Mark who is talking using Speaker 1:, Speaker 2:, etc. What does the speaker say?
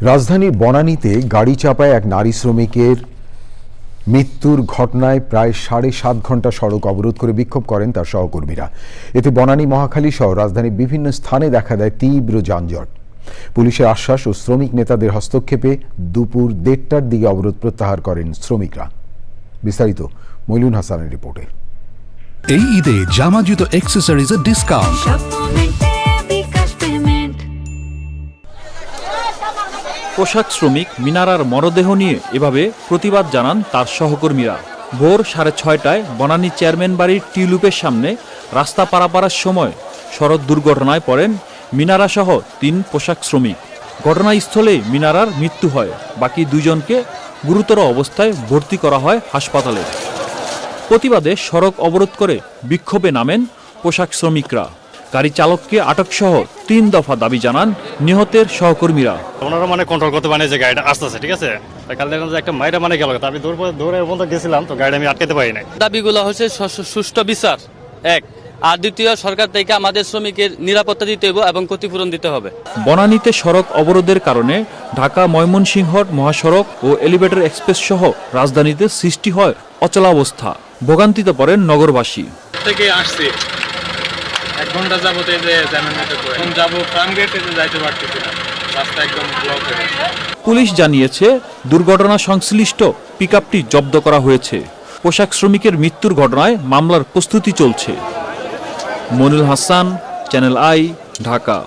Speaker 1: রাজধানীর বনানীতে গাড়ি চাপায় এক নারী শ্রমিকের মৃত্যুর ঘটনায় প্রায় সাড়ে সাত ঘণ্টা সড়ক অবরোধ করে বিক্ষোভ করেন তার সহকর্মীরা। এতে বনানী মহাখালী সহ রাজধানীর বিভিন্ন স্থানে দেখা দেয় তীব্র যানজট। পুলিশের আশ্বাস ও শ্রমিক নেতাদের হস্তক্ষেপে দুপুর দেড়টার দিকে অবরোধ প্রত্যাহার করেন শ্রমিকরা। বিস্তারিত মইলুন হাসানের রিপোর্টে।
Speaker 2: এই ঈদে জামা জুতো অ্যাক্সেসরিজের ডিসকাউন্ট
Speaker 3: পোশাক শ্রমিক মিনারার মরদেহ নিয়ে এভাবে প্রতিবাদ জানান তার সহকর্মীরা। ভোর সাড়ে ছয়টায় বনানী চেয়ারম্যান বাড়ির টিউলিপের সামনে রাস্তা পারাপারার সময় সড়ক দুর্ঘটনায় পড়েন মিনারা সহ তিন পোশাক শ্রমিক। ঘটনাস্থলে মিনারার মৃত্যু হয়। বাকি দুজনকে গুরুতর অবস্থায় ভর্তি করা হয় হাসপাতালে। প্রতিবাদে সড়ক অবরোধ করে বিক্ষোভে নামেন পোশাক শ্রমিকরা। গাড়ি চালককে আটক সহ তিন দফা দাবি জানান নিহতের সহকর্মীরা।
Speaker 4: ওনারা মানে কন্ট্রোল করতে পারেনি যে গাড়িটা আসতেছে ঠিক আছে? কাল দেখলাম যে একটা মাইরা মানে গেল। তা আমি দৌড় দৌড়ে পর্যন্ত গেছিলাম তো গাড়ি আমি আটকাতে পারি নাই।
Speaker 5: দাবিগুলো হচ্ছে সুষ্ঠু বিচার এক। আর দ্বিতীয় সরকার থেকে আমাদের শ্রমিকের নিরাপত্তা দিতে হবে এবং ক্ষতিপূরণ দিতে হবে।
Speaker 3: বনানীতে সড়ক অবরোধের কারণে ঢাকা ময়মনসিংহ মহাসড়ক ও এলিভেটর এক্সপ্রেস সহ রাজধানীতে সৃষ্টি হয় অচলাবস্থা। ভোগান্তিতে পড়েন নগরবাসী।
Speaker 6: থেকে আসছি। এক ঘণ্টা যাবত এই যে জ্যামের মধ্যে পড়ে এখন যাব ফার্ম গেটে যে যাইতে পারতেছি না। রাস্তা একদম ব্লক হয়ে
Speaker 3: পুলিশ জানিয়েছে দুর্ঘটনা সংশ্লিষ্ট পিকআপটি জব্দ করা হয়েছে। পোশাক শ্রমিকের মৃত্যুর ঘটনায় মামলার প্রস্তুতি চলছে। Monil Hasan channel I Dhaka.